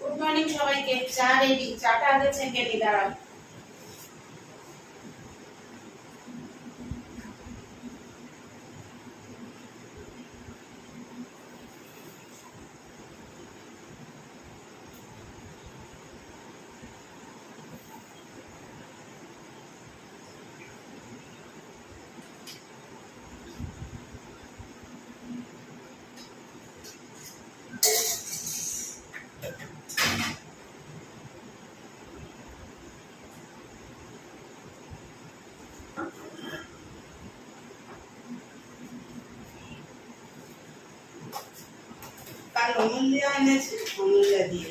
Good morning সবাইকে। চা ready. চাটা আগে ছেঁকে নি দাঁড়াও কাল অমূল্যা এনেছে অমূল্যা দিয়ে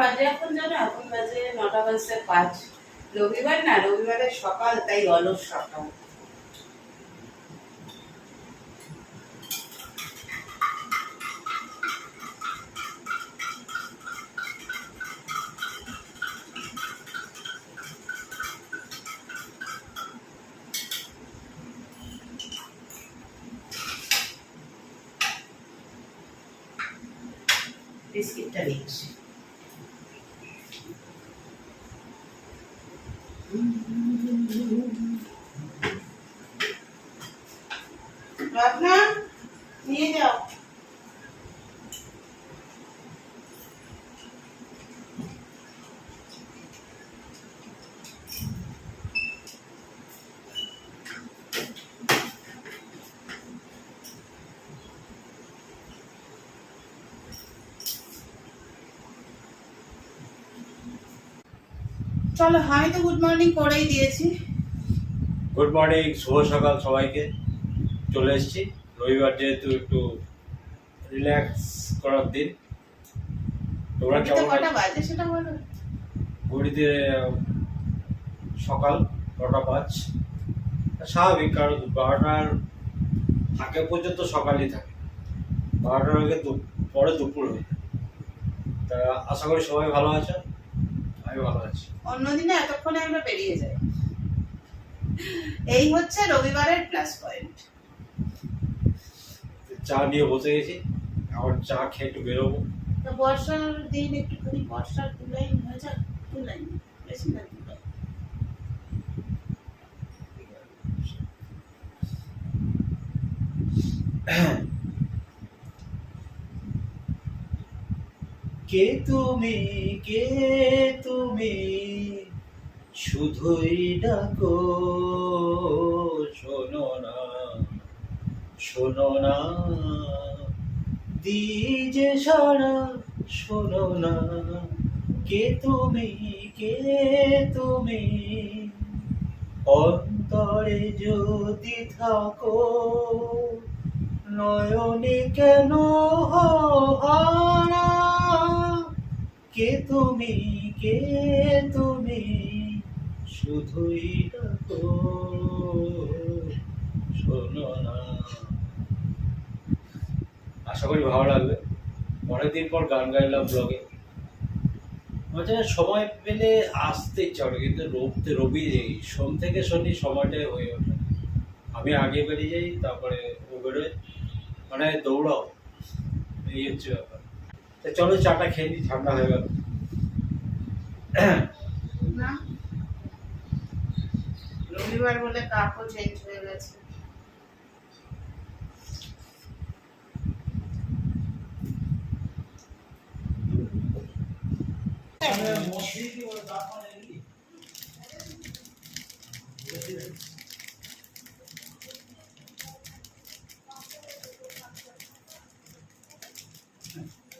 বাজে, এখন জানো, এখন বাজে নটা বাজতে পাঁচ। রবিবার না, রবিবারের সকাল, তাই অলস সকাল। বিস্কিটটা নিচ্ছি। চলো আমি তো গুড মর্নিং করেই দিয়েছি। গুড মর্নিং শুভ সকাল সবাইকে। চলে এসেছি। রবিবার যেহেতু একটু রিল্যাক্স করার দিন। তোমরা কেমন কটা বাজে সেটা বলো। ঘড়িতে সকাল নটা পাঁচ। স্বাভাবিক কারণ বারোটার আগে পর্যন্ত সকালই থাকে। বারোটার আগে পরে দুপুর হয়ে। তা আশা করি সবাই ভালো আছে। আমি ভালো আছি। অন্যদিনে এতক্ষণে আমরা বেরিয়ে যাই। এই হচ্ছে রবিবারের প্লাস পয়েন্ট চা নিয়ে বসে গেছি এখন চা খেয়ে একটু বেরোবো। বর্ষার দিন একটুখানি বর্ষার তুলাই হয়ে যাক তুলাই বেশি না তুলাই কে তুমি কে তুমি? শুধুই ডাকো, শোনো না শোনো না। দিজে সারা, শোনো না। কে তুমি কে তুমি? অন্তরে যদি থাকো, নয়নে কেন হারা? কে তুমি? কে তুমি? শুধুই ডাকো শোনো না। আশা করি ভালো লাগবে। অনেকদিন পর গান গাইলাম ব্লগে মাঝে সময় পেলে আসতে ইচ্ছা কিন্তু রবিতে রবি যাই সোম থেকে শনি সময়টাই হয়ে ওঠে। আমি আগে বেরিয়ে যাই, তারপরে ও বেরোয়। মানে দৌড়াও। এই হচ্ছে ব্যাপার। তা চলো চাটা খেয়ে নিই ঠান্ডা হয়ে গেল। রবিবার বলে কাপও চেঞ্জ হয়ে গেছে।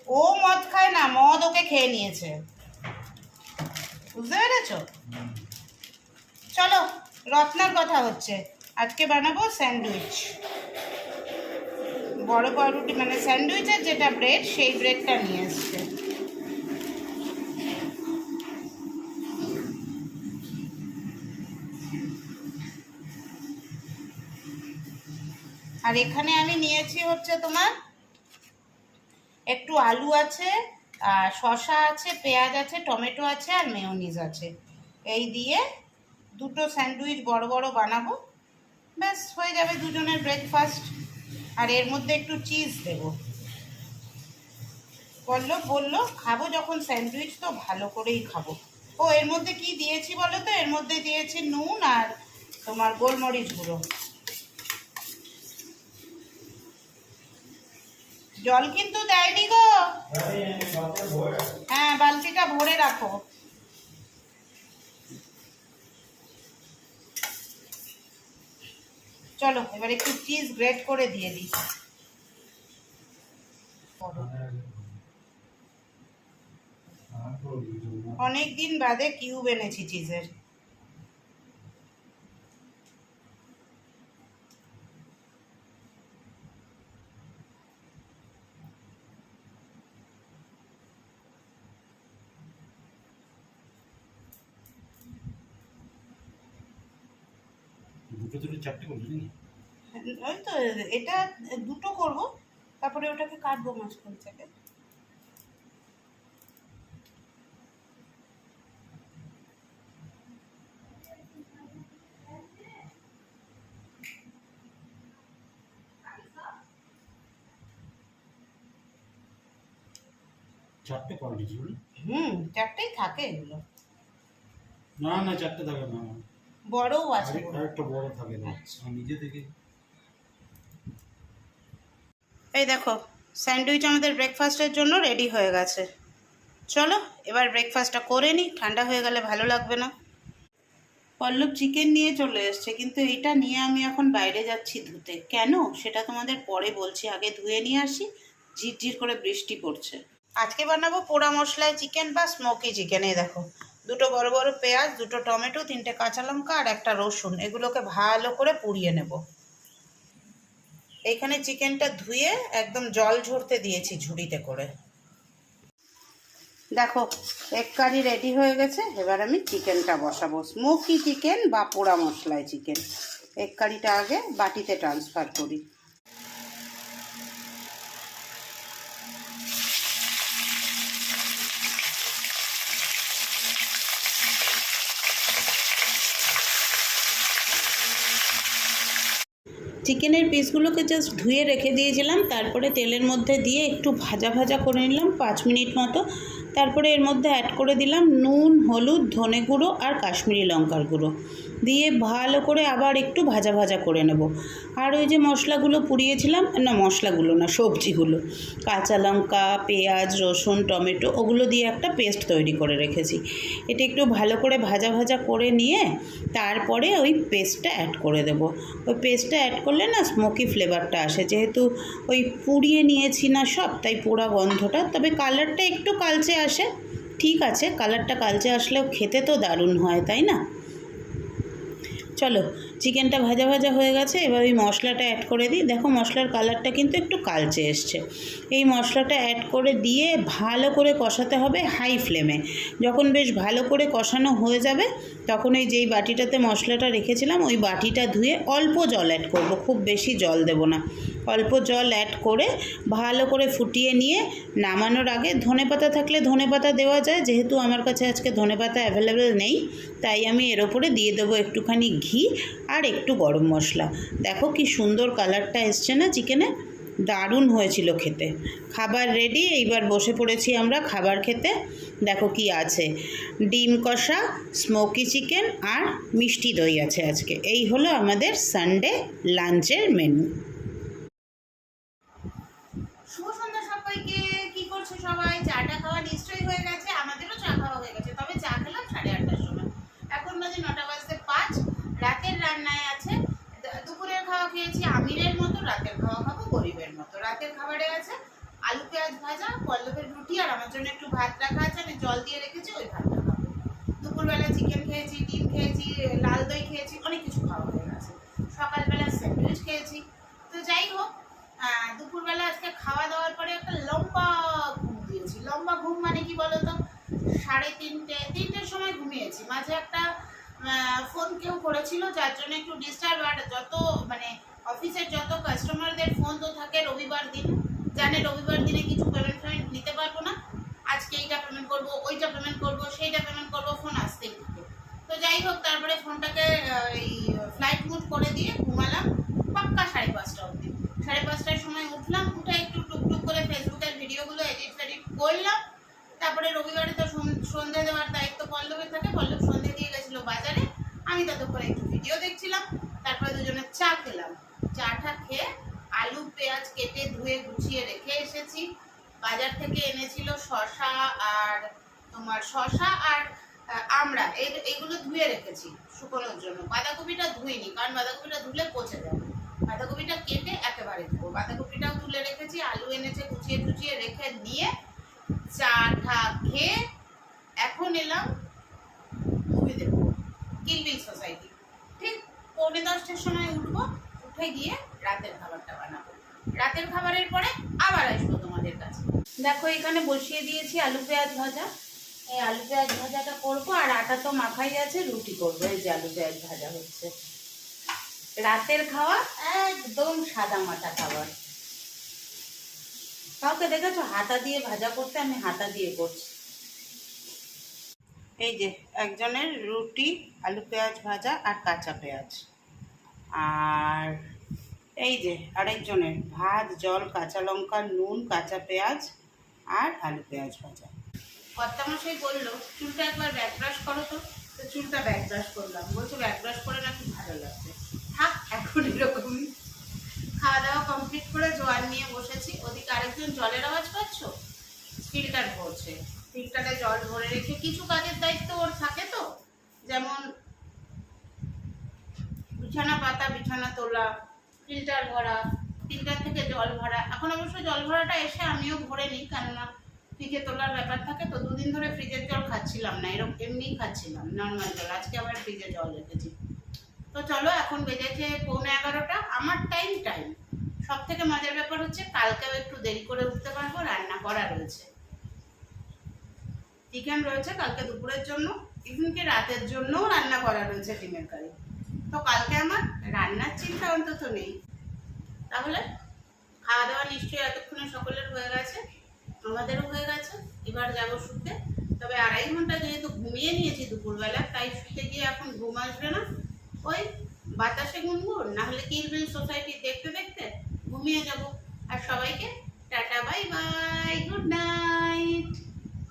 ও মদ খায় না, মদ ওকে খেয়ে নিয়েছে। বুঝতে পেরেছ? চলো, রত্নার কথা হচ্ছে। আজকে বানাবো স্যান্ডউইচ। বড় পাউরুটি মানে স্যান্ডউইচের যেটা ব্রেড, সেই ব্রেডটা নিয়ে এসছে। আর এখানে আমি নিয়েছি হচ্ছে তোমার একটু আলু আছে, আর শসা আছে, পেঁয়াজ আছে, টমেটো আছে, আর মেয়োনিজ আছে। এই দিয়ে দুটো স্যান্ডউইচ বড় বড় বানাবো। ব্যাস, হয়ে যাবে দুজনের ব্রেকফাস্ট আর এর মধ্যে একটু চিজ দেব। বলল বলল, খাব যখন স্যান্ডউইচ তো ভালো করেই খাব। ও, এর মধ্যে কি দিয়েছি বলো তো? এর মধ্যে দিয়েছি নুন আর তোমার গোলমরিচ গুঁড়ো। জল কিন্তু দেয়নি গো। হ্যাঁ বালতিটা ভরে রাখো। চলো, এবার একটু চিজ গ্রেট করে দিয়ে দিই। অনেক দিন বাদে কিউব এনেছি চিজের দুটো চারটে করলি নাকি ওই তো এটা দুটো করব তারপরে ওটাকে কাটবো মাঝখান থেকে। চারটে কোয়ালিটি হুম চারটেই থাকে এগুলো। না না চারটে থাকে না। বড়ও আছে। আরেকটা বড় থাকে না। নিজে থেকে এই দেখো স্যান্ডউইচ আমাদের ব্রেকফাস্টের জন্য রেডি হয়ে গেছে। চলো এবার ব্রেকফাস্টটা করে নিই ঠান্ডা হয়ে গেলে ভালো লাগবে না। পল্লব চিকেন নিয়ে চলে এসছে কিন্তু এটা নিয়ে আমি এখন বাইরে যাচ্ছি ধুতে। কেন? সেটা তোমাদের পরে বলছি আগে ধুয়ে নিয়ে আসি ঝিরঝির করে বৃষ্টি পড়ছে। আজকে বানাবো পোড়া মশলায় চিকেন বা স্মোকি চিকেন এই দেখো। দুটো বড় বড় পেঁয়াজ, দুটো টমেটো, তিনটে কাঁচা লঙ্কা আর একটা রসুন। এগুলোকে ভালো করে পুড়িয়ে নেব। এইখানে চিকেনটা ধুয়ে একদম জল ঝরতে দিয়েছি ঝুড়িতে করে। দেখো, এক কারি রেডি হয়ে গেছে। এবার আমি চিকেনটা বসাবো। স্মোকি চিকেন বা পোড়া মশলায় চিকেন। এক কারিটা আগে বাটিতে ট্রান্সফার করি। চিকেনের পিসগুলোকে জাস্ট ধুয়ে রেখে দিয়েছিলাম, তারপরে তেলের মধ্যে দিয়ে একটু ভাজা ভাজা করে নিলাম পাঁচ মিনিট মতো। তারপরে এর মধ্যে অ্যাড করে দিলাম নুন, হলুদ, ধনে গুঁড়ো আর কাশ্মীরি লঙ্কার গুঁড়ো। দিয়ে ভালো করে আবার একটু ভাজা ভাজা করে নেব। আর ওই যে মশলাগুলো পুড়িয়েছিলাম, না মশলাগুলো না, সবজিগুলো, কাঁচা লঙ্কা, পেঁয়াজ, রসুন, টমেটো, ওগুলো দিয়ে একটা পেস্ট তৈরি করে রেখেছি। এটা একটু ভালো করে ভাজা ভাজা করে নিয়ে তারপরে ওই পেস্টটা অ্যাড করে দেব। ওই পেস্টটা অ্যাড করলে না স্মোকি ফ্লেভারটা আসে। যেহেতু ওই পুড়িয়ে নিয়েছি না সব, তাই পোড়া গন্ধটা, তবে কালারটা একটু কালচে আসে। ঠিক আছে কালারটা কালচে আসলেও খেতে তো দারুণ হয়, তাই না? চলো, চিকেনটা ভাজা ভাজা হয়ে গেছে, এবার ওই মশলাটা অ্যাড করে দিই। দেখো মশলার কালারটা কিন্তু একটু কালচে এসছে। এই মশলাটা অ্যাড করে দিয়ে ভালো করে কষাতে হবে হাই ফ্লেমে যখন বেশ ভালো করে কষানো হয়ে যাবে, তখন ওই যেই বাটিটাতে মশলাটা রেখেছিলাম, ওই বাটিটা ধুয়ে অল্প জল অ্যাড করব, খুব বেশি জল দেব না। অল্প জল অ্যাড করে ভালো করে ফুটিয়ে নিয়ে নামানোর আগে ধনেপাতা থাকলে ধনেপাতা দেওয়া যায়। যেহেতু আমার কাছে আজকে ধনেপাতা অ্যাভেলেবেল নেই, তাই আমি এর ওপরে দিয়ে দেবো একটুখানি ঘি আর একটু গরম মশলা। দেখো কি সুন্দর কালারটা এসছে না চিকেনে? দারুণ হয়েছিল খেতে। খাবার রেডি এইবার বসে পড়েছি আমরা খাবার খেতে। দেখো কি আছে। ডিম কষা স্মোকি চিকেন আর মিষ্টি দই আছে আজকে। এই হলো আমাদের সানডে লাঞ্চের মেনু শুভ সন্ধ্যা সবাইকে কি করছ সবাই? চাটা খাওয়া নিশ্চয়ই হয়ে গেছে, আমাদেরও চা খাওয়া হয়ে গেছে। তবে চা খেলাম সাড়ে আটটার সময়। এখন বাজে নটা বাজতে পাঁচ, রাতের রান্নায় আছে। দুপুরের খাওয়া খেয়েছি, আমিরের মতো, রাতের খাওয়া খাব, গরিবের মতো। রাতের খাবারে আছে আলু, পেঁয়াজ ভাজা, পল্লবের রুটি, আর আমার জন্য একটু ভাত রাখা আছে, আমি জল দিয়ে রেখেছি, ওই ভাতটা খাব। দুপুরবেলা চিকেন খেয়েছি, ডিম খেয়েছি, লাল দই খেয়েছি, অনেক কিছু খাওয়া হয়ে গেছে। সকালবেলা স্যান্ডউইচ খেয়েছি। তো যাই হোক আহ, দুপুরবেলা আজকে খাওয়া দাওয়ার পরে একটা লম্বা ঘুম দিয়েছি। লম্বা ঘুম মানে কি বলতো? সাড়ে তিনটে তিনটের সময় ঘুমিয়েছি। মাঝে একটা ফোন কেউ করেছিল যার জন্য একটু ডিস্টার্ব আর যত মানে অফিসের যত কাস্টমারদের ফোন তো থাকে রবিবার দিন। জানে রবিবার দিনে কিছু পেমেন্ট ফেমেন্ট নিতে পারব না। আজকে এইটা পেমেন্ট করব ওইটা পেমেন্ট করব সেইটা পেমেন্ট করব ফোন আসতেই থাকে। তো যাই হোক তারপরে ফোনটাকে এই ফ্লাইট মুড করে দিয়ে ঘুমালাম। পাক্কা সাড়ে পাঁচটা অবধি। সাড়ে পাঁচটার সময় উঠলাম, উঠে একটু টুকটুক করে ফেসবুকের ভিডিওগুলো এডিট ফেডিট করলাম। তারপরে রবিবারে তো সন্ধ্যে সন্ধে দেওয়ার দায়িত্ব পল্লবের থাকে, পল্লব সন্ধে দিয়ে গেছিল বাজারে। আমি ততক্ষণে একটু ভিডিও দেখছিলাম, তারপরে দুজনে চা খেলাম। চাটা খেয়ে আলু, পেঁয়াজ কেটে ধুয়ে গুছিয়ে রেখে এসেছি। বাজার থেকে এনেছিল শশা আর তোমার শশা আর আমরা এগুলো ধুয়ে রেখেছি শুকোনোর জন্য। বাঁধাকপিটা ধুইনি, কারণ বাঁধাকপিটা ধুলে পচে যাবে। বাঁধাকপিটা কেটে একেবারে দেবো। বাঁধাকপিটাও তুলে রেখেছি, আলু এনেছে কুচিয়ে টুচিয়ে রেখে দিয়ে চা ঠা খেয়ে এখন এলাম মুভি দেখব কিলবিল সোসাইটি ঠিক পৌনে দশটার সময় উঠবো, উঠে গিয়ে রাতের খাবারটা বানাবো। রাতের খাবারের পরে আবার আসব তোমাদের কাছে। দেখো, এখানে বসিয়ে দিয়েছি আলু পেঁয়াজ ভাজা। এই আলু পেঁয়াজ ভাজাটা করব, আর আটা তো মাখাই আছে, রুটি করব। এই যে আলু পেঁয়াজ ভাজা হচ্ছে। রাতের খাওয়া, একদম সাদা মাটা খাবার। কাউকে দেখেছ? হাতা দিয়ে ভাজা করতে, আমি হাতা দিয়ে করছি। এই যে, একজনের রুটি, আলু পেঁয়াজ ভাজা আর কাঁচা পেঁয়াজ। আর এই যে, আরেকজনের ভাত, জল, কাঁচা লঙ্কা, নুন, কাঁচা পেঁয়াজ আর আলু পেঁয়াজ ভাজা। কর্তামশাই বলল, চুলটা একবার ব্যাক ব্রাশ করো তো। তো চুলটা ব্যাক ব্রাশ করলাম। বলছো ব্যাক ব্রাশ করে নাকি ভালো লাগছে। থাক, এখন এরকমই খাওয়া দাওয়া কমপ্লিট করে জোয়ার নিয়ে বসেছি। ওদিকে আরেকজন জলের আওয়াজ পাচ্ছ? ফিল্টার ভরছে ফিল্টারে জল ভরে রেখে কিছু কাজের দায়িত্ব ওর থাকে তো? যেমন বিছানা পাতা, বিছানা তোলা, ফিল্টার ভরা, ফিল্টার থেকে জল ভরা। এখন অবশ্য জল ভরাটা এসে আমিও ভরে নিই, কেননা ফ্রিজে তোলার ব্যাপার থাকে তো। দুদিন ধরে ফ্রিজের জল খাচ্ছিলাম না এরকম এমনিই খাচ্ছিলাম, নর্মাল জল। আজকে আবার ফ্রিজে জল রেখেছি। তো চলো, এখন বেজেছে পৌনে এগারোটা। আমার টাইম টাইম সব থেকে মজার ব্যাপার হচ্ছে, কালকেও একটু দেরি করে উঠতে পারব, রান্না করা রয়েছে। চিকেন রয়েছে কালকে দুপুরের জন্য ইভেনকি রাতের জন্যও রান্না করা রয়েছে ডিমের কারি। তো কালকে আমার রান্নার চিন্তা অন্তত নেই। তাহলে খাওয়া দাওয়া নিশ্চয়ই এতক্ষণে সকলের হয়ে গেছে, আমাদেরও হয়ে গেছে, এবার যাব শুতে। তবে আড়াই ঘণ্টা যেহেতু ঘুমিয়ে নিয়েছি দুপুরবেলা, তাই শুতে গিয়ে এখন ঘুম আসবে না। ওই বাতাসে গুনগুন, না হলে কিলবিল সোসাইটি দেখতে দেখতে ঘুমিয়ে যাব। আর সবাইকে tata, bye bye, good night.